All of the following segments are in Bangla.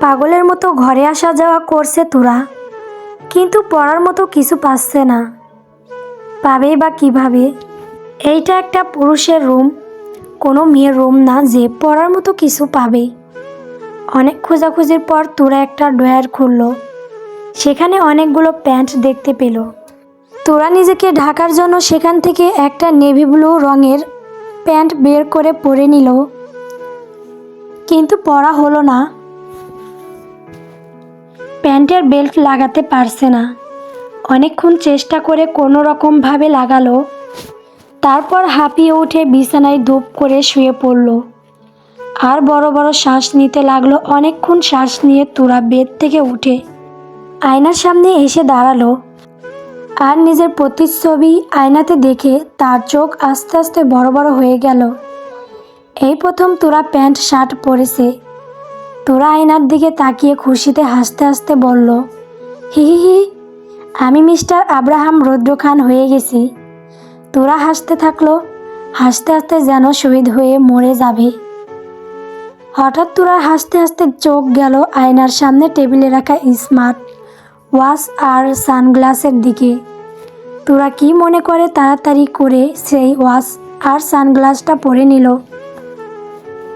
পাগলের মতো ঘরে আসা যাওয়া করছে তোরা। কিন্তু পড়ার মতো কিছু পাচ্ছে না। পাবেই বা কীভাবে? এইটা একটা পুরুষের রুম। কোনো মেয়ের রুম না যে পড়ার মতো কিছু পাবে। অনেক খোঁজাখুঁজির পর তোরা একটা ড্রয়ার খুললো। সেখানে অনেকগুলো প্যান্ট দেখতে পেল। তোরা নিজেকে ঢাকার জন্য সেখান থেকে একটা নেভি ব্লু রঙের প্যান্ট বের করে পরে নিল। কিন্তু পরা হলো না। প্যান্টের বেল্ট লাগাতে পারছে না। অনেকক্ষণ চেষ্টা করে কোনো রকমভাবে লাগালো। তারপর হাঁপিয়ে উঠে বিছানায় ধূপ করে শুয়ে পড়ল। আর বড় বড় শ্বাস নিতে লাগল, অনেকক্ষণ শ্বাস নিয়ে তোরা বেড থেকে উঠে। আয়নার সামনে এসে দাঁড়াল। আর নিজের প্রতিচ্ছবি আয়নাতে দেখে তার চোখ আস্তে আস্তে বড় বড় হয়ে গেল। এই প্রথম তোরা প্যান্ট, শার্ট পরেছে। তোরা আয়নার দিকে তাকিয়ে খুশিতে হাসতে হাসতে বলল, হি হি হি, আমি মিস্টার আব্রাহাম রৌদ্র খান হয়ে গেছি। তোরা হাসতে থাকল, হাসতে হাসতে যেন শহীদ হয়ে মরে যাবে। হঠাৎ তোরা হাসতে হাসতে চোখ গেল আয়নার সামনে টেবিলে রাখা স্মার্ট ওয়াচ আর সানগ্লাসের দিকে। তোরা কি মনে করে তাড়াতাড়ি করে সেই ওয়াচ আর সানগ্লাসটা পরে নিল?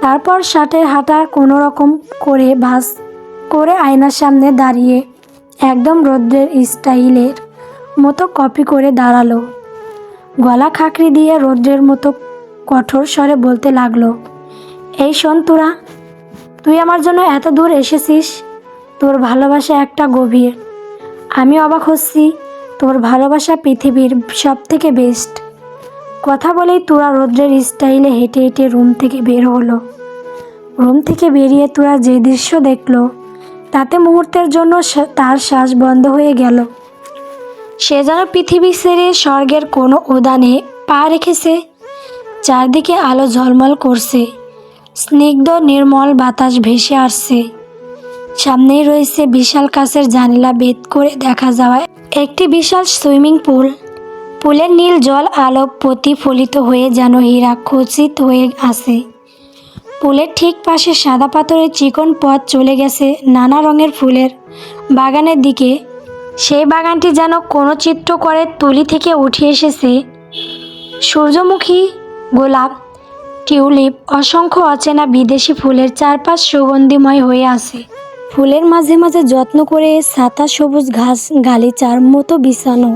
তারপর শার্টের হাঁটা কোনো রকম করে ভাস করে আয়নার সামনে দাঁড়িয়ে একদম রৌদ্রের স্টাইলের মতো কপি করে দাঁড়াল। গলা খাকড়ি দিয়ে রৌদ্রের মতো কঠোর স্বরে বলতে লাগল, এই শোন তোরা, তুই আমার জন্য এত দূর এসেছিস? তোর ভালোবাসা একটা গভীর। আমি অবাক হচ্ছি, তোর ভালোবাসা পৃথিবীর সব থেকে বেস্ট কথা বলেই তোরা রৌদ্রের স্টাইলে হেঁটে হেঁটে রুম থেকে বের হলো। রুম থেকে বেরিয়ে তোরা যে দৃশ্য দেখল, তাতে মুহূর্তের জন্য তার শ্বাস বন্ধ হয়ে গেল। সে যেন পৃথিবী ছেড়ে স্বর্গের কোনো উদানে পা রেখেছে, চারদিকে আলো ঝলমল করছে, স্নিগ্ধ নির্মল বাতাস ভেসে আসছে। সামনেই রয়েছে বিশাল কাছের জানালা ভেদ করে দেখা যাওয়া একটি বিশাল সুইমিং পুল। পুলের নীল জল আলো প্রতিফলিত হয়ে যেন হীরা খচিত হয়ে আসে। পুলের ঠিক পাশে সাদা পাথরের চিকন পথ চলে গেছে নানা রঙের ফুলের বাগানের দিকে। সেই বাগানটি যেন কোনো চিত্র করে তুলি থেকে উঠে এসেছে। সূর্যমুখী গোলাপ, টিউলিপ, অসংখ্য অচেনা বিদেশি ফুলের চারপাশ সুগন্ধিময় হয়ে আছে। ফুলের মাঝে মাঝে যত্ন করে সাদা সবুজ ঘাস, গালিচার মতো বিছানো।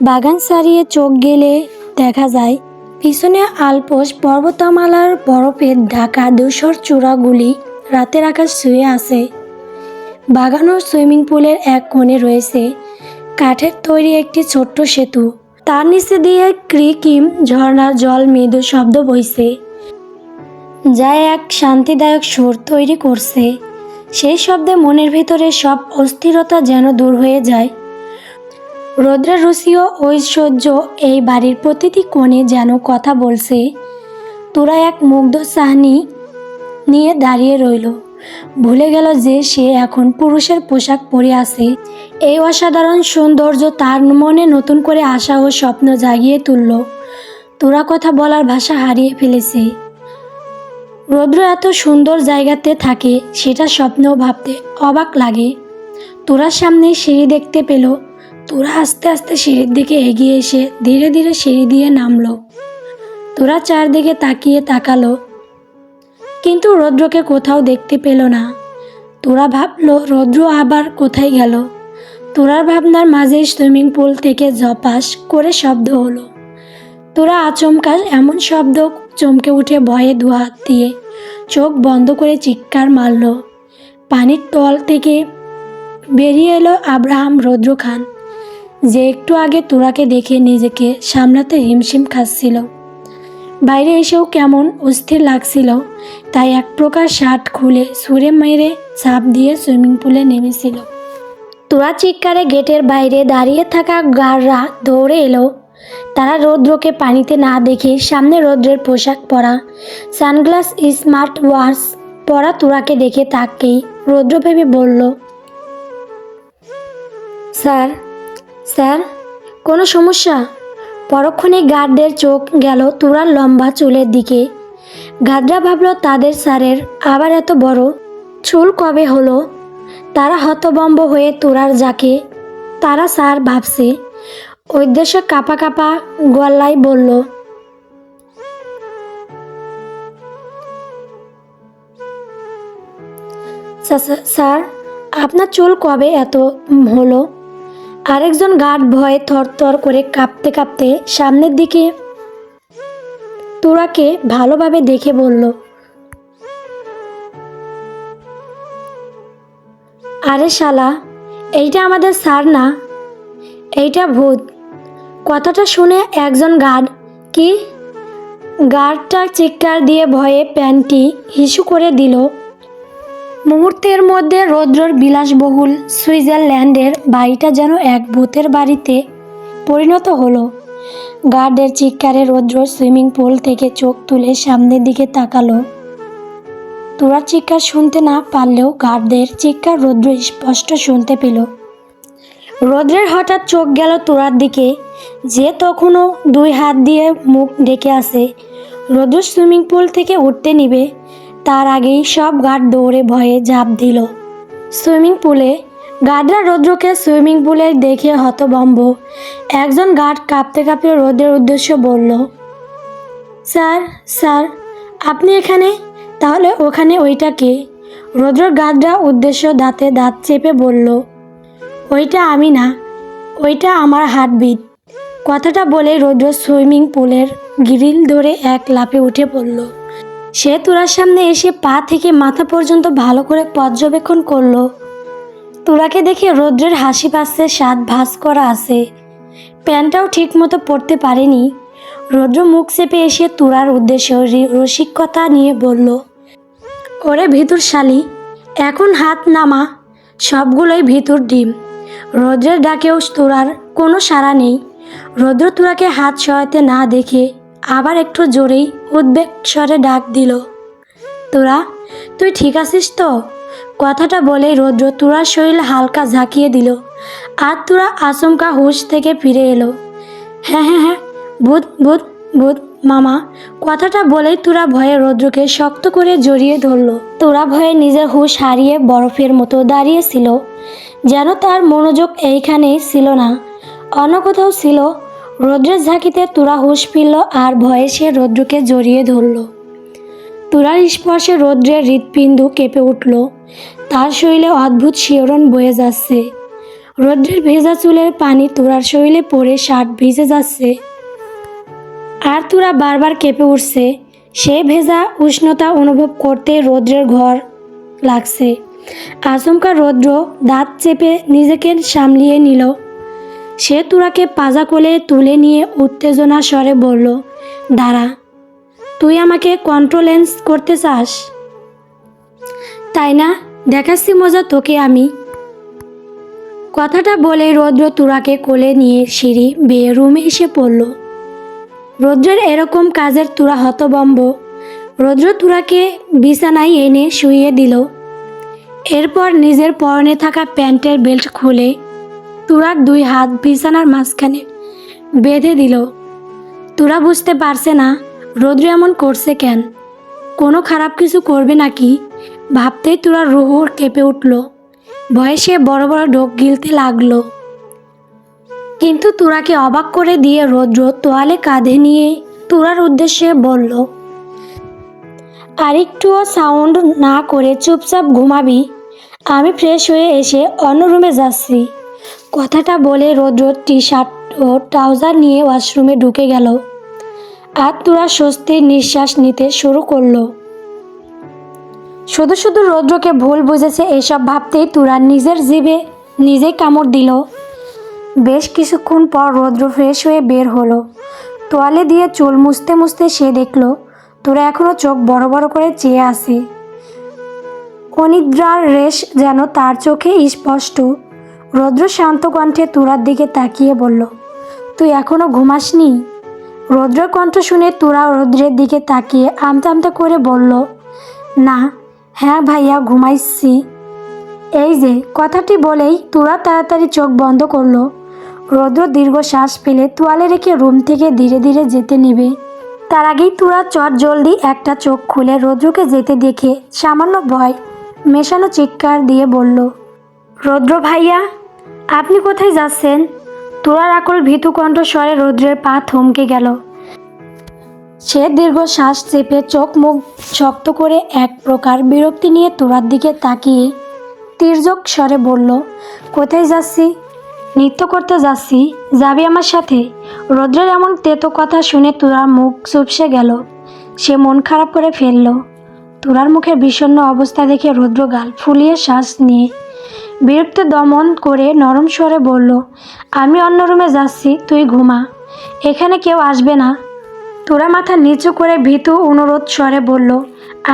বাগান সারিয়ে চোখ গেলে দেখা যায়, পিছনে আলপোষ পর্বতমালার বরফের ঢাকা ধূসর চূড়াগুলি রাতের আকাশ শুয়ে আছে। বাগান ও সুইমিং পুলের এক কোণে রয়েছে কাঠের তৈরি একটি ছোট্ট সেতু। তার নিচে দিয়ে ক্রিকিম ঝর্ণার জল মৃদু শব্দ বইছে, যা এক শান্তিদায়ক সুর তৈরি করছে। সেই শব্দে মনের ভিতরে সব অস্থিরতা যেন দূর হয়ে যায়। রৌদ্রের রুচিও ঐশ্বর্য এই বাড়ির প্রতিটি কোণে যেন কথা বলছে। তোরা এক মুগ্ধ চাহনি নিয়ে দাঁড়িয়ে রইল। ভুলে গেল যে সে এখন পুরুষের পোশাক পরে আছে। এই অসাধারণ সৌন্দর্য তার মনে নতুন করে আশা ও স্বপ্ন জাগিয়ে তুলল। তোরা কথা বলার ভাষা হারিয়ে ফেলেছে। রৌদ্র এত সুন্দর জায়গাতে থাকে, সেটা স্বপ্নেও ভাবতে অবাক লাগে। তোরার সামনে সিঁড়ি দেখতে পেল তোরা আস্তে আস্তে সিঁড়ির দিকে এগিয়ে এসে ধীরে ধীরে সিঁড়ি দিয়ে নামলো। তোরা চারদিকে তাকিয়ে তাকালো। কিন্তু রৌদ্রকে কোথাও দেখতে পেল না। তোরা ভাবলো, রৌদ্র আবার কোথায় গেল? তোরার ভাবনার মাঝে সুইমিং পুল থেকে ঝপাস করে শব্দ হলো। তোরা আচমকা এমন শব্দ চমকে উঠে ভয়ে দুহাত দিয়ে চোখ বন্ধ করে চিৎকার মারল। পানির তল থেকে বেরিয়ে এলো আব্রাহাম রৌদ্র খান যে একটু আগে তোরাকে দেখে নিজেকে সামলাতে হিমশিম খাচ্ছিল। বাইরে এসেও কেমন অস্থির লাগছিল, তাই এক প্রকার শার্ট খুলে সুরে মেরে চাপ দিয়ে সুইমিং পুলে নেমেছিল। তোরা চিৎকারে গেটের বাইরে দাঁড়িয়ে থাকা গার্ডরা দৌড়ে এলো। তারা রৌদ্রকে পানিতে না দেখে সামনে রৌদ্রের পোশাক পরা, সানগ্লাস স্মার্ট ওয়াচ পরা তোরাকে দেখে তাকেই রৌদ্র ভেবে বলল, স্যার স্যার, কোনো সমস্যা? পরক্ষণে গার্ডদের চোখ গেল তুরার লম্বা চুলের দিকে। গার্ডরা ভাবলো তাদের স্যারের আবার এত বড় চুল কবে হলো? তারা হতবম্ব হয়ে তোরার যাকে, তারা স্যার ভাবছে। উদ্দেশ্য কাপা কাপা গলায় বলল, "স্যার- স্যার, আপনার চুল কবে এত হলো? আরেকজন গার্ড ভয়ে থরথর করে কাঁপতে কাঁপতে সামনের দিকে তোরাকে ভালোভাবে দেখে বলল, আরে শালা, এইটা আমাদের স্যার না? এইটা ভূত। কথাটা শুনে একজন গার্ড কি? গার্ডটা চিৎকার দিয়ে ভয়ে প্যান্টটি হিসু করে দিল। মুহূর্তের মধ্যে রৌদ্রর বিলাসবহুল সুইজারল্যান্ডের বাড়িটা যেন এক ভূতের বাড়িতে পরিণত হলো। গার্ডের চিৎকারে রৌদ্র সুইমিং পুল থেকে চোখ তুলে সামনের দিকে তাকালো। তোরার চিৎকার শুনতে না পারলেও গার্ডদের চিৎকার রৌদ্র স্পষ্ট শুনতে পেল। রৌদ্রের হঠাৎ চোখ গেল তোরার দিকে, যে তখনও দুই হাত দিয়ে মুখ ডেকে আসে। রৌদ্র সুইমিং পুল থেকে উঠতে নিবে তার আগেই সব গার্ড দৌড়ে ভয়ে ঝাঁপ দিল। সুইমিং পুলে গার্ডরা রৌদ্রকে সুইমিং পুলে দেখে হতভম্ব। একজন গার্ড কাঁপতে কাঁপতে রৌদ্রের উদ্দেশ্য বলল, স্যার স্যার, আপনি এখানে? তাহলে ওখানে ওইটা কে? রৌদ্র গার্ডরা উদ্দেশ্য দাঁতে দাঁত চেপে বলল, ওইটা আমি না, ওইটা আমার হার্টবিট। কথাটা বলে রৌদ্র সুইমিং পুলের গ্রিল ধরে এক লাফে উঠে পড়ল। সে তোরার সামনে এসে পা থেকে মাথা পর্যন্ত ভালো করে পর্যবেক্ষণ করল। তোরাকে দেখে রৌদ্রের হাসি পাচ্ছে, স্বাদ ভাস করা আছে। প্যান্টটাও ঠিক মতো পরতে পারেনি। রৌদ্র মুখ চেপে এসে তোরার উদ্দেশ্যে রসিকতা নিয়ে বলল, ওরে ভিতর শালি, এখন হাত নামা, সবগুলোই ভিতর ডিম। রৌদ্রের ডাকেও তোরার কোনো সাড়া নেই। রৌদ্র তোরাকে হাত সহায়তে না দেখে আবার একটু জোরেই উদ্বেগ স্বরে ডাক দিল, তোরা, তুই ঠিক আছিস তো? কথাটা বলে রৌদ্র তুরার শরীর হালকা ঝাঁকিয়ে দিল, আর তুরা আচমকা হুশ থেকে ফিরে এলো হ্যাঁ হ্যাঁ হ্যাঁ ভূত ভূত ভূত, মামা। কথাটা বলেই তোরা ভয়ে রৌদ্রকে শক্ত করে জড়িয়ে ধরলো। তোরা ভয়ে নিজের হুশ হারিয়ে বরফের মতো দাঁড়িয়েছিল যেন তার মনোযোগ এইখানেই ছিল না, অন্য কোথাও ছিল রৌদ্রের ঝাঁকিতে তুরা হুশ ফিরল আর ভয়ে সে রৌদ্রকে জড়িয়ে ধরলো। তুরার স্পর্শে রৌদ্রের হৃৎপিণ্ড কেঁপে উঠল। তার শরীরে অদ্ভুত শিহরণ বয়ে যাচ্ছে। রৌদ্রের ভেজা চুলের পানি তুরার শরীরে পড়ে শার্ট ভিজে যাচ্ছে। আর তুরা বারবার কেঁপে উঠছে। সে ভেজা উষ্ণতা অনুভব করতে রৌদ্রের ঘর লাগছে। আচমকা রৌদ্র দাঁত চেপে নিজেকে সামলিয়ে নিল। সে তুরাকে পাজা কোলে তুলে নিয়ে উত্তেজনা স্বরে বলল, দাঁড়া, তুই আমাকে কন্ট্রোলেন্স করতে চাস? তাই না? দেখাচ্ছি মজা তোকে আমি। কথাটা বলে রৌদ্র তুরাকে কোলে নিয়ে সিঁড়ি বেয়ে রুমে এসে পড়ল। রৌদ্রের এরকম কাজের তুরা হতবম্ব। রৌদ্র তুরাকে বিছানায় এনে শুইয়ে দিল। এরপর নিজের পরনে থাকা প্যান্টের বেল্ট খুলে তুরার দুই হাত বিছানার মাঝখানে বেঁধে দিল। তোরা বুঝতে পারছে না রৌদ্র এমন করছে কেন। কোনো খারাপ কিছু করবে নাকি? ভাবতেই তোরা রুহুর কেঁপে উঠল। ভয়ে সে বড় বড় ঢোক গিলতে লাগল। কিন্তু তোরাকে অবাক করে দিয়ে রৌদ্র তোয়ালে কাঁধে নিয়ে তোরার উদ্দেশ্যে বলল, আরেকটুও সাউন্ড না করে চুপচাপ ঘুমাবি। আমি ফ্রেশ হয়ে এসে অন্য রুমে যাচ্ছি। কথাটা বলে রৌদ্র টি শার্ট ও ট্রাউজার নিয়ে ওয়াশরুমে ঢুকে গেল। আর তোরা স্বস্তির নিঃশ্বাস নিতে শুরু করল। শুধু শুধু রৌদ্রকে ভুল বুঝেছে, এসব ভাবতেই তুরা নিজের জিভে নিজেই কামড় দিল। বেশ কিছুক্ষণ পর রৌদ্র ফ্রেশ হয়ে বের হলো। তোয়ালে দিয়ে চুল মুছতে মুছতে সে দেখল, তোরা এখনও চোখ বড় বড় করে চেয়ে আসে অনিদ্রার রেশ যেন তার চোখে স্পষ্ট। রৌদ্র শান্ত কণ্ঠে তুরার দিকে তাকিয়ে বলল, তুই এখনও ঘুমাসনি? রৌদ্রের কণ্ঠ শুনে তুরা রৌদ্রের দিকে তাকিয়ে আমতা আমতা করে বলল, না হ্যাঁ ভাইয়া, ঘুমাইছি। এই যে, কথাটি বলেই তুরা তাড়াতাড়ি চোখ বন্ধ করল। রৌদ্র দীর্ঘ শ্বাস ফেলে তোয়ালে রেখে রুম থেকে ধীরে ধীরে যেতে নেবে। তার আগেই তুরা চট জলদি একটা চোখ খুলে রৌদ্রকে যেতে দেখে সামান্য ভয় মেশানো চিৎকার দিয়ে বলল, রৌদ্র ভাইয়া আপনি কোথায় যাচ্ছেন? তোরার আকল ভীতু কণ্ঠস্বরে রৌদ্রের পা থমকে গেল। সে দীর্ঘ শ্বাস চেপে চোখ মুখ শক্ত করে এক প্রকার বিরক্তি নিয়ে তোরার দিকে তাকিয়ে তীর্যক স্বরে বলল, কোথায় যাচ্ছি? নৃত্য করতে যাচ্ছি? যাবি আমার সাথে? রৌদ্রের এমন তেতো কথা শুনে তোরার মুখ চুপসে গেল। সে মন খারাপ করে ফেলল। তোরার মুখের বিষণ্ণ অবস্থা দেখে রৌদ্র গাল ফুলিয়ে শ্বাস নিয়ে বিরক্ত দমন করে নরম স্বরে বলল, আমি অন্য রুমে যাচ্ছি, তুই ঘুমা। এখানে কেউ আসবে না। তোরা মাথা নিচু করে ভীতু অনুরোধ স্বরে বলল,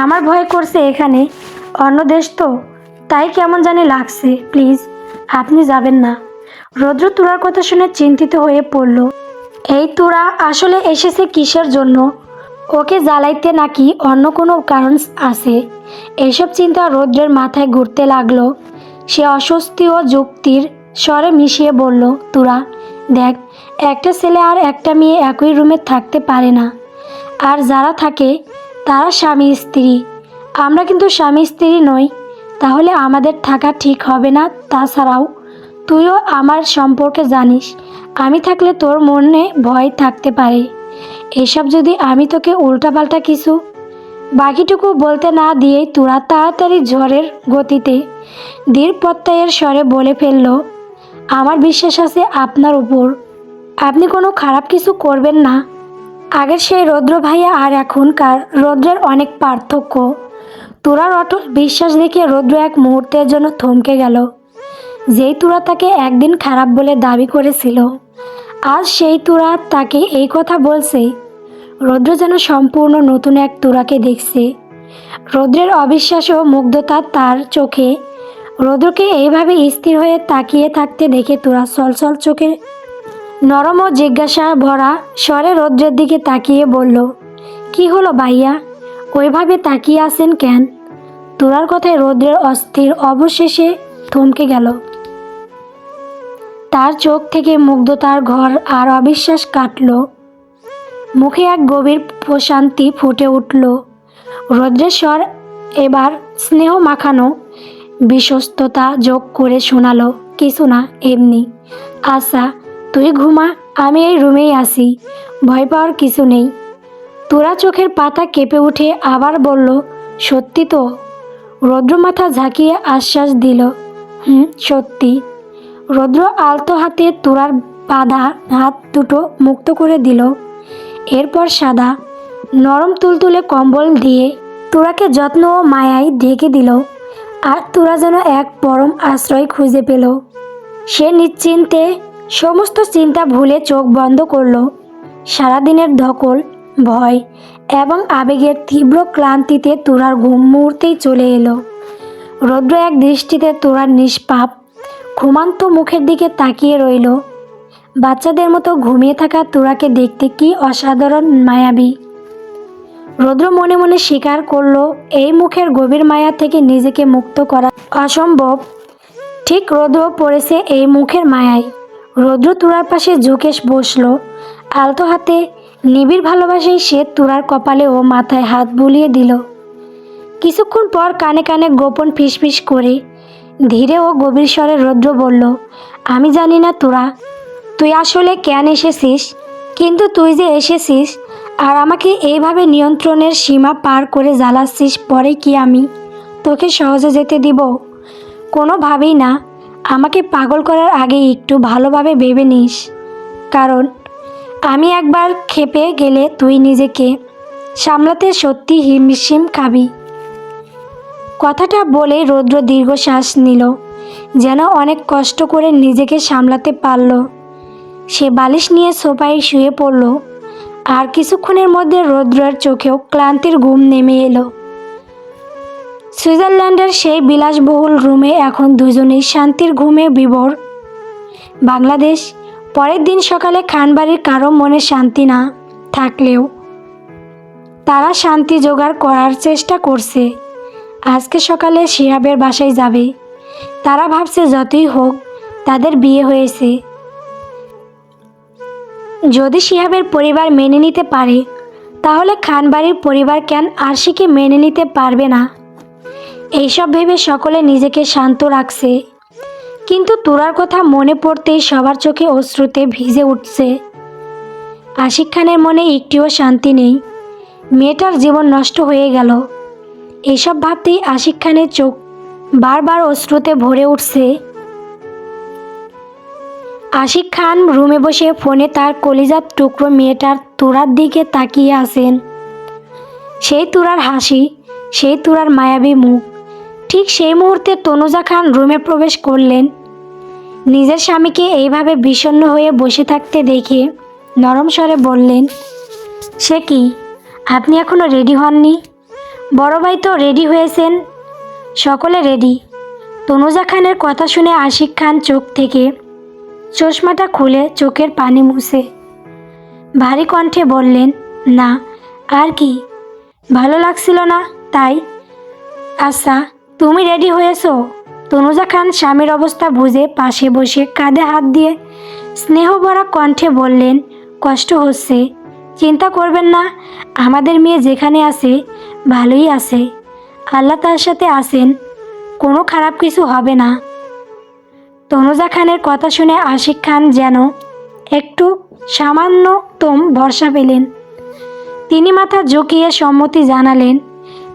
আমার ভয় করছে এখানে। অন্য দেশ তো। তাই কেমন জানি লাগছে, প্লিজ। আপনি যাবেন না। রৌদ্র তোরার কথা শুনে চিন্তিত হয়ে পড়ল, এই তোরা আসলে এসেছে কিসের জন্য? ওকে জ্বালাইতে নাকি অন্য কোনো কারণ আছে? এসব চিন্তা রৌদ্রের মাথায় ঘুরতে লাগল। সে অস্বস্তি ও যুক্তির স্বরে মিশিয়ে বলল, তোরা, দেখ, একটা ছেলে আর একটা মেয়ে একই রুমে থাকতে পারে না। আর যারা থাকে, তারা স্বামী স্ত্রী। আমরা কিন্তু স্বামী স্ত্রী নই। তাহলে আমাদের থাকা ঠিক হবে না? তাছাড়াও, তুইও আমার সম্পর্কে জানিস। আমি থাকলে তোর মনে ভয় থাকতে পারে। এসব যদি আমি তোকে উল্টাপাল্টা কিছু বাকিটুকু বলতে না দিয়েই তোরা তাড়াতাড়ি ঝড়ের গতিতে দীর প্রত্যয়ের স্বরে বলে ফেলল, আমার বিশ্বাস আছে আপনার উপর। আপনি কোনো খারাপ কিছু করবেন না। আগের সেই রৌদ্র ভাইয়া আর এখনকার রৌদ্রের অনেক পার্থক্য। তোরার অটল বিশ্বাস দেখে রৌদ্র এক মুহূর্তের জন্য থমকে গেল, যেই তুরা তাকে একদিন খারাপ বলে দাবি করেছিল। আজ সেই তুরা তাকে এই কথা বলছে রৌদ্র যেন সম্পূর্ণ নতুন এক তুরাকে দেখছে। রৌদ্রের অবিশ্বাস ও মুগ্ধতা তার চোখে। রৌদ্রকে এইভাবে স্থির হয়ে তাকিয়ে থাকতে দেখে তোরা চলচল চোখে নরম ও জিজ্ঞাসা ভরা স্বরে রৌদ্রের দিকে তাকিয়ে বলল, কি হলো ভাইয়া? ওইভাবে তাকিয়ে আছেন কেন? তোরার কথায় রৌদ্রের অস্থির অবশেষে থমকে গেল। তার চোখ থেকে মুগ্ধতার ঘর আর অবিশ্বাস কাটল। মুখে এক গভীর প্রশান্তি ফুটে উঠল। রৌদ্রের এবার স্নেহ মাখানো, বিশ্বস্ততা যোগ করে শোনালো, কিছু না, এমনি। আশা তুই ঘুমা, আমি এই রুমেই আসি ভয় পাওয়ার কিছু নেই। তোরা চোখের পাতা কেঁপে উঠে আবার বলল, সত্যি তো? রৌদ্র মাথা ঝাঁকিয়ে আশ্বাস দিল, হুম, সত্যি। রৌদ্র আলতো হাতে তোরার বাঁধা হাত দুটো মুক্ত করে দিল এরপর সাদা নরম তুলতুলে কম্বল দিয়ে তোরাকে যত্ন ও মায়ায় ঢেকে দিল, আর তোরা যেন এক পরম আশ্রয় খুঁজে পেল। সে নিশ্চিন্তে সমস্ত চিন্তা ভুলে চোখ বন্ধ করল। সারাদিনের ধকল, ভয় এবং আবেগের তীব্র ক্লান্তিতে তোরার ঘুম মুহূর্তেই চলে এলো। রৌদ্র এক দৃষ্টিতে তোরার নিষ্পাপ, ঘুমান্ত মুখের দিকে তাকিয়ে রইল। বাচ্চাদের মতো ঘুমিয়ে থাকা তোরাকে দেখতে কি অসাধারণ মায়াবী। রৌদ্র মনে মনে স্বীকার করল, এই মুখের গভীর মায়া থেকে নিজেকে মুক্ত করা অসম্ভব। ঠিক রৌদ্র পড়েছে এই মুখের মায়ায়। রৌদ্র তুরার পাশে ঝুঁকে বসল। আলতো হাতে নিবিড় ভালোবাসেই সে তুরার কপালে ও মাথায় হাত বুলিয়ে দিল। কিছুক্ষণ পর কানে কানে গোপন ফিসফিস করে ধীরে ও গভীর স্বরে রৌদ্র বলল, আমি জানি না তোরা তুই আসলে কেন এসেছিস? কিন্তু তুই যে এসেছিস আর আমাকে এইভাবে নিয়ন্ত্রণের সীমা পার করে জ্বালাচ্ছিস, পরে কি আমি? তোকে সহজে যেতে দিব। কোনোভাবেই না। আমাকে পাগল করার আগে একটু ভালোভাবে ভেবে নিস। কারণ আমি একবার খেপে গেলে তুই নিজেকে সামলাতে সত্যি হিমশিম খাবি। কথাটা বলে রৌদ্র দীর্ঘশ্বাস নিল, যেন অনেক কষ্ট করে নিজেকে সামলাতে পারল। সে বালিশ নিয়ে সোফায় শুয়ে পড়ল। আর কিছুক্ষণের মধ্যে রৌদ্রের চোখেও ক্লান্তির ঘুম নেমে এলো। সুইজারল্যান্ডের সেই বিলাসবহুল রুমে এখন দুজনেই শান্তির ঘুমে বিভোর। বাংলাদেশ, পরের দিন সকালে খানবাড়ির কারও মনে শান্তি না থাকলেও তারা শান্তি জোগাড় করার চেষ্টা করছে। আজকে সকালে শিহাবের বাসায় যাবে। তারা ভাবছে যতই হোক তাদের বিয়ে হয়েছে। যদি শিহাবের পরিবার মেনে নিতে পারে, তাহলে খানবাড়ির পরিবার কেন আরশিকে মেনে নিতে পারবে না? এইসব ভেবে সকলে নিজেকে শান্ত রাখছে। কিন্তু তোরার কথা মনে পড়তেই সবার চোখে অশ্রুতে ভিজে উঠছে। আশিক খানের মনে একটিও শান্তি নেই। মেয়েটার জীবন নষ্ট হয়ে গেল। এসব ভাবতেই আশিক খানের চোখ বারবার অশ্রুতে ভরে উঠছে। আশিক খান রুমে বসে ফোনে তার কলিজার টুকরো মেয়েটার তুরার দিকে তাকিয়ে আসেন সেই তোরার হাসি, সেই তোরার মায়াবী মুখ। ঠিক সেই মুহূর্তে তনুজা খান রুমে প্রবেশ করলেন। নিজের স্বামীকে এইভাবে বিষণ্ণ হয়ে বসে থাকতে দেখে নরম স্বরে বললেন, সে কি? আপনি এখনও রেডি হননি? বড় ভাই তো রেডি হয়েছেন। সকলে রেডি। তনুজা খানের কথা শুনে আশিক খান চোখ থেকে চশমাটা খুলে চোখের পানি মুছে। ভারী কণ্ঠে বললেন, না, আর কি? ভালো লাগছিল না, তাই? আচ্ছা তুমি রেডি হয়েছো? তনুজা খান স্বামীর অবস্থা বুঝে পাশে বসে কাঁধে হাত দিয়ে স্নেহ ভরা কণ্ঠে বললেন, কষ্ট হচ্ছে। চিন্তা করবেন না, আমাদের মেয়ে যেখানে আছে, ভালোই আছে। আল্লাহ তার সাথে আসেন কোনো খারাপ কিছু হবে না। তনুজা খানের কথা শুনে আশিক খান যেন একটু সামান্যতম ভরসা পেলেন। তিনি মাথা ঝুঁকিয়ে সম্মতি জানালেন,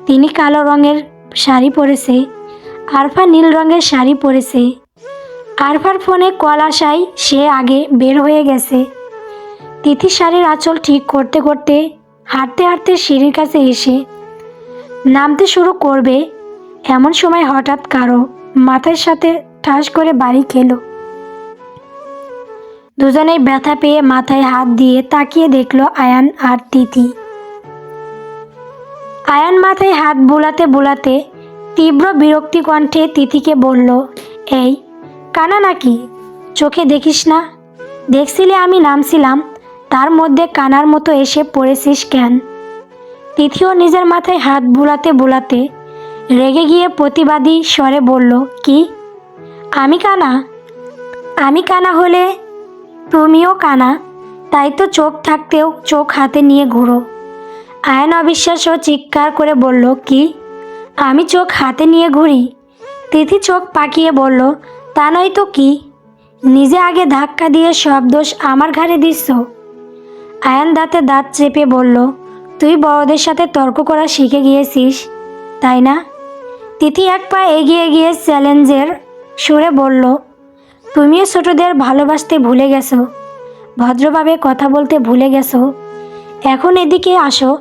তিনি কালো রঙের শাড়ি পরেছে, আরফা নীল রঙের শাড়ি পরেছে। আরফার ফোনে কল আসায় সে আগে বের হয়ে গেছে। তিথি শাড়ির আঁচল ঠিক করতে করতে হাঁটতে হাঁটতে সিঁড়ির কাছে এসে নামতে শুরু করবে, এমন সময় হঠাৎ কারও মাথার সাথে ঠাস করে বাড়ি খেলো। দুজনেই ব্যথা পেয়ে মাথায় হাত দিয়ে তাকিয়ে দেখল আয়ান আর তিথি আয়ান মাথায় হাত বোলাতে বোলাতে তীব্র বিরক্তি কণ্ঠে তিথিকে বলল, এই, কানা নাকি? চোখে দেখিস না? দেখছিলে আমি নামছিলাম, তার মধ্যে কানার মতো এসে পড়েছিস কেন? তিথিও নিজের মাথায় হাত বুলাতে বুলাতে রেগে গিয়ে প্রতিবাদী স্বরে বলল, কি? আমি কানা। আমি কানা হলে তুমিও কানা। তাই তো চোখ থাকতেও চোখ হাতে নিয়ে ঘুরো। আয়ন অবিশ্বাস্য চিৎকার করে বলল, কি? আমি চোখ হাতে নিয়ে ঘুরি? তিথি চোখ পাকিয়ে বলল, তা নয় তো কি? নিজে আগে ধাক্কা দিয়ে সব দোষ আমার ঘাড়ে দিচ্ছ আয়ন দাঁতে দাঁত চেপে বলল, তুই বড়দের সাথে তর্ক করা শিখে গিয়েছিস, তাই না? তিথি এক পা এগিয়ে গিয়ে চ্যালেঞ্জের সুরে বলল, তুমিও ছোটদের ভালোবাসতে ভুলে গেছো। ভদ্রভাবে কথা বলতে ভুলে গেছো। এখন এদিকে আসো।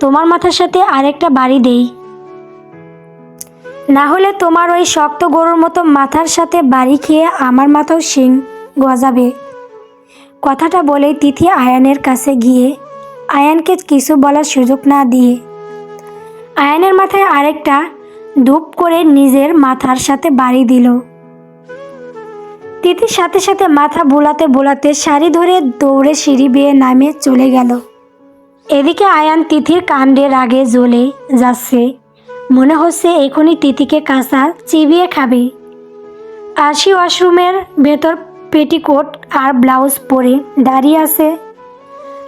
তোমার মাথার সাথে আরেকটা বাড়ি দেই। না হলে তোমার ওই শক্ত গরুর মতো মাথার সাথে বাড়ি খেয়ে আমার মাথাও শিং গজাবে। কথাটা বলেই তিথি আয়ানের কাছে গিয়ে আয়ানকে কিছু বলার সুযোগ না দিয়ে আয়ানের মাথায় আরেকটা ধূপ করে নিজের মাথার সাথে বাড়ি দিল। তিথির সাথে সাথে মাথা বোলাতে বোলাতে শাড়ি ধরে দৌড়ে সিঁড়ি বেয়ে নামে চলে গেল। এদিকে আয়ান তিথির কাণ্ডে রাগে জ্বলে যাচ্ছে। মনে হচ্ছে এখনই তিথিকে কাঁচা চিবিয়ে খাবে। আশি ওয়াশরুমের ভেতর পেটিকোট আর ব্লাউজ পরে দাঁড়িয়ে আছে।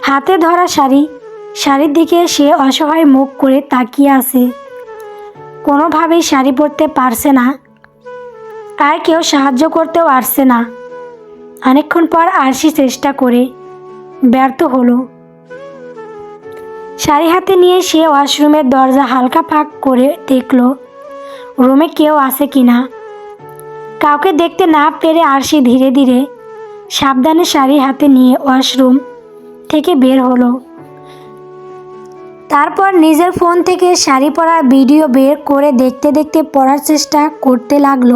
হাতে ধরা শাড়ি, শাড়ির দিকে সে অসহায় মুখ করে তাকিয়ে আছে। কোনোভাবেই শাড়ি পরতে পারছে না। আর কেউ সাহায্য করতেও আসছে না। অনেকক্ষণ পর আরশি চেষ্টা করে ব্যর্থ হলো। শাড়ি হাতে নিয়ে সে ওয়াশরুমের দরজা হালকা ফাঁক করে দেখল, রুমে কেউ আছে কি না। কাউকে দেখতে না পেরে আরশি ধীরে ধীরে সাবধানে শাড়ি হাতে নিয়ে ওয়াশরুম থেকে বের হলো। তারপর নিজের ফোন থেকে শাড়ি পরার ভিডিও বের করে দেখতে দেখতে পড়ার চেষ্টা করতে লাগল।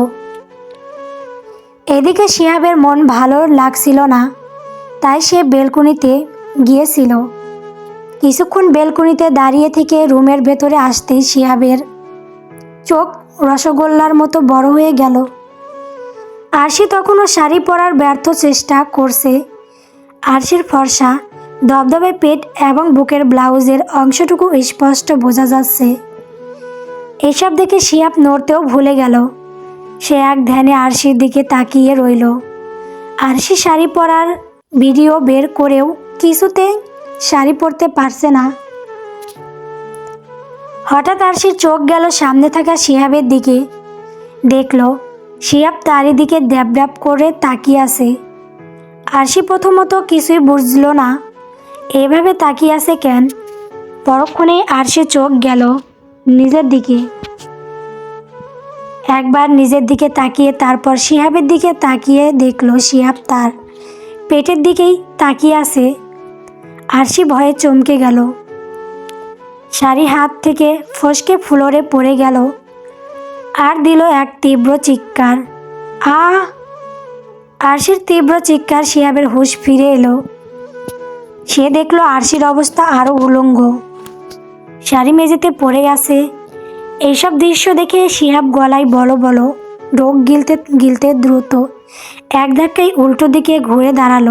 এদিকে শিহাবের মন ভালো লাগছিল না, তাই সে বেলকুনিতে গিয়েছিল। কিছুক্ষণ বেলকুনিতে দাঁড়িয়ে থেকে রুমের ভেতরে আসতেই শিহাবের চোখ রসগোল্লার মতো বড় হয়ে গেল। আরশি তখনও শাড়ি পরার ব্যর্থ চেষ্টা করছে, আরশির ফর্সা দবদবে পেট এবং বুকের ব্লাউজের অংশটুকু স্পষ্ট বোঝা যাচ্ছে। এসব দেখে শিয়াব নড়তেও ভুলে গেল। সে এক ধ্যানে আরশির দিকে তাকিয়ে রইল। আরশি শাড়ি পরার ভিডিও বের করেও কিছুতে শাড়ি পরতে পারছে না। হঠাৎ আরশির চোখ গেল সামনে থাকা শিহাবের দিকে। দেখল শিহাব তারই দিকে ড্যাব ড্যাব করে তাকিয়ে আছে। আরশি প্রথমত কিছুই বুঝলো না। এভাবে তাকিয়ে আছে কেন? পরক্ষণেই আরশি চোখ গেল নিজের দিকে। একবার নিজের দিকে তাকিয়ে, তারপর শিহাবের দিকে তাকিয়ে দেখল শিহাব তার পেটের দিকেই তাকিয়ে আছে। আরশি ভয়ে চমকে গেল। শাড়ি হাত থেকে ফসকে ফ্লোরে পড়ে গেল। আর দিল এক তীব্র চিৎকার। আ! আরশির তীব্র চিৎকার শিহাবের হুঁশ ফিরে এলো। সে দেখল আরশির অবস্থা আরও উলঙ্গ। শাড়ি মেঝেতে পড়ে আছে। এইসব দৃশ্য দেখে শিহাব গলায় বলো বলো, রোগ গিলতে গিলতে দ্রুত। এক ধাক্কায় উল্টো দিকে ঘুরে দাঁড়াল।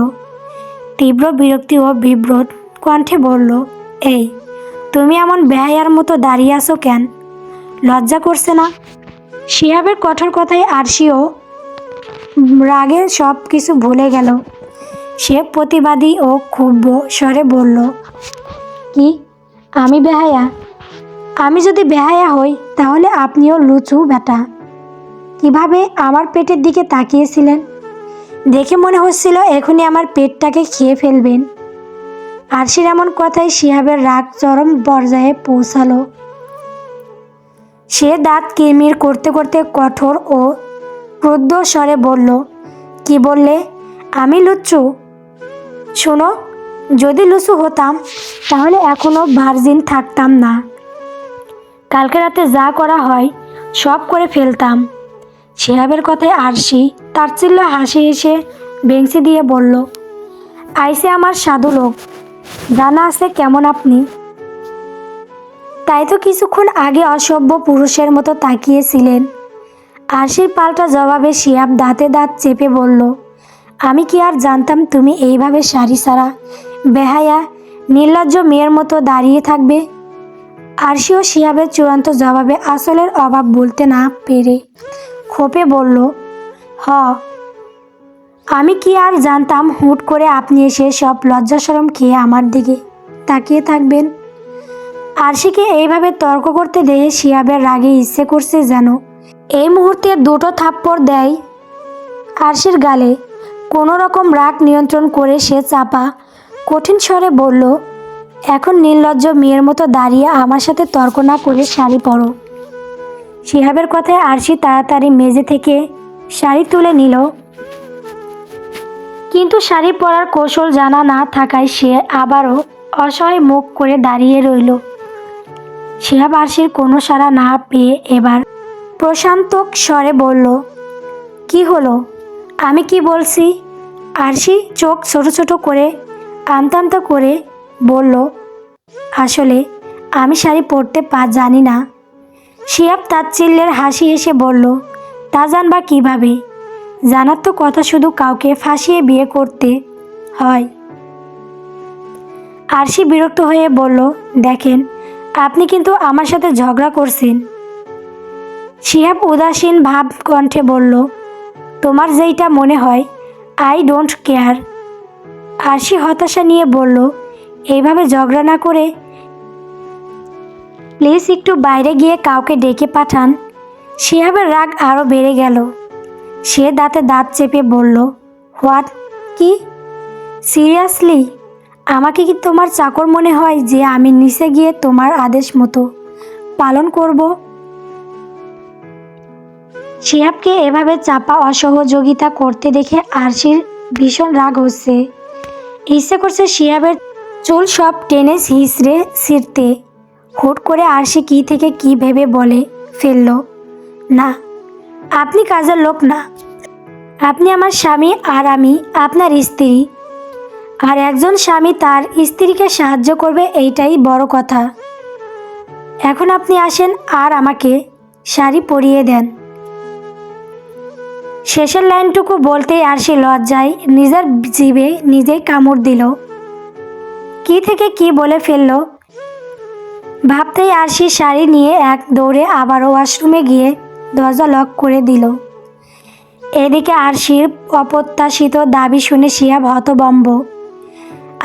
তীব্র বিরক্তি ও বিব্রত কণ্ঠে বলল, এই, তুমি এমন বেহায়ার মতো দাঁড়িয়ে আছো কেন? লজ্জা করছে না? শিহাবের কঠোর কথায় আরশিও রাগে সব কিছু ভুলে গেল। সে প্রতিবাদী ও ক্ষুব্ধ স্বরে বলল, কি? আমি বেহায়া? আমি যদি বেহায়া হই, তাহলে আপনিও লুচু বেটা কীভাবে আমার পেটের দিকে তাকিয়েছিলেন? দেখে মনে হচ্ছিল এখনই আমার পেটটাকে খেয়ে ফেলবেন। আরশির এমন কথায় শিহাবের রাগ চরম পর্যায়ে পৌঁছালো। সে দাঁত কিরমির করতে করতে কঠোর ও ক্রুদ্ধ স্বরে বলল, কি বললে? আমি লুচ্চু? শোনো, যদি লুচু হতাম, তাহলে এখনও ভার্জিন থাকতাম না। কালকে রাতে যা করা হয়, সব করে ফেলতাম। শিহাবের কথায় আরশি তার চিল্ল হাসি হেসে বেঞ্চি দিয়ে বলল, আইসে আমার সাধু লোক, জানা আছে কেমন আপনি? তাই তো কিছুক্ষণ আগে অসভ্য পুরুষের মতো তাকিয়েছিলেন। আরশির পাল্টা জবাবে শিয়াব দাঁতে দাঁত চেপে বলল আমি কি আর জানতাম তুমি এইভাবে সারি সারা বেহায়া, নির্লজ্জ মেয়ের মতো দাঁড়িয়ে থাকবে। আরশিও শিয়াবের চূড়ান্ত জবাবে আসলের অভাব বলতে না পেরে খোপে বলল, হ, আমি কি আর জানতাম হুট করে আপনি এসে সব লজ্জাসরম খেয়ে আমার দিকে তাকিয়ে থাকবেন? আরশিকে এইভাবে তর্ক করতে দেখে শিয়াবের রাগে ইচ্ছে করছে যেন এই মুহূর্তে দুটো থাপ্পড় দেয় আরশির গালে। কোনো রকম রাগ নিয়ন্ত্রণ করে সে চাপা, কঠিন স্বরে বলল, এখন নির্লজ্জ মেয়ের মতো দাঁড়িয়ে আমার সাথে তর্ক না করে শাড়ি পরো। শিহাবের কথায় আরশি তাড়াতাড়ি মেঝে থেকে শাড়ি তুলে নিল। কিন্তু শাড়ি পরার কৌশল জানা না থাকায় সে আবারও অসহায় মুখ করে দাঁড়িয়ে রইল। শিহাব আরশির কোনো সাড়া না পেয়ে এবার প্রশান্তক স্বরে বলল, কি হলো? আমি কি বলছি? আরশি চোখ ছোট ছোট করে আমতা করে বলল, আসলে আমি শাড়ি পরতে পা জানি না। শিয়াব তাচ্ছিল্যের হাসি এসে বলল, তা জানবা কীভাবে? জানার তো কথা শুধু কাউকে ফাঁসিয়ে বিয়ে করতে হয়। আরশি বিরক্ত হয়ে বলল, দেখেন, আপনি কিন্তু আমার সাথে ঝগড়া করছেন। শিহাব উদাসীন ভাব কণ্ঠে বলল, তোমার যেইটা মনে হয় আই ডোন্ট কেয়ার। আরশি হতাশা নিয়ে বলল, এইভাবে ঝগড়া না করে প্লিজ একটু বাইরে গিয়ে কাউকে ডেকে পাঠান। শিহাবের রাগ আরও বেড়ে গেল। সে দাঁতে দাঁত চেপে বলল, হোয়াট? কি? সিরিয়াসলি? আমাকে কি তোমার চাকর মনে হয় যে আমি নিচে গিয়ে তোমার আদেশ মতো পালন করব? শিহাবকে এভাবে চাপা অসহযোগিতা করতে দেখে আরশির ভীষণ রাগ হচ্ছে। ইচ্ছে করছে শিহাবের চুল সব টেনে হিসড়ে ছিঁড়তে। হুট করে আরশি কি থেকে কি ভেবে বলে ফেলল, না, আপনি কাজের লোক না। আপনি আমার স্বামী আর আমি আপনার স্ত্রী। আর একজন স্বামী তার স্ত্রীকে সাহায্য করবে এইটাই বড় কথা। এখন আপনি আসেন আর আমাকে শাড়ি পরিয়ে দেন। শেষের লাইনটুকু বলতেই সে লজ্জায় নিজের জিভে নিজেই কামড় দিল। কি থেকে কি বলে ফেলল? ভাবতেই আরশি শাড়ি নিয়ে এক দৌড়ে আবারও ওয়াশরুমে গিয়ে দরজা লক করে দিল। এদিকে আরশির অপ্রত্যাশিত দাবি শুনে শিয়াব হতবম্ব।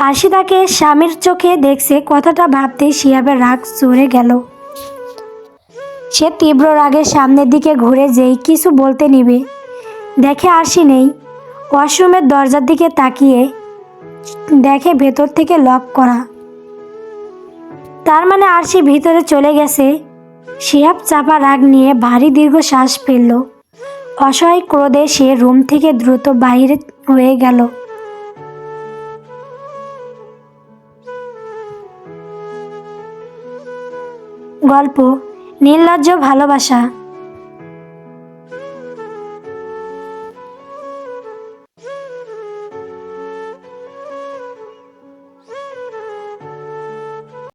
আরশি তাকে স্বামীর চোখে দেখছে, কথাটা ভাবতেই শিয়াবের রাগ চড়ে গেল। সে তীব্র রাগের সামনের দিকে ঘুরে যেই কিছু বলতে নিবে। দেখে আরশি নেই। ওয়াশরুমের দরজার দিকে তাকিয়ে দেখে ভেতর থেকে লক করা। তার মানে আরশি ভিতরে চলে গেছে। শিহাব চাপা রাগ নিয়ে ভারী দীর্ঘ শ্বাস ফেলল। অসহায় ক্রোধে সে রুম থেকে দ্রুত বাইরে হয়ে গেল। গল্প, নির্লজ্জ ভালোবাসা।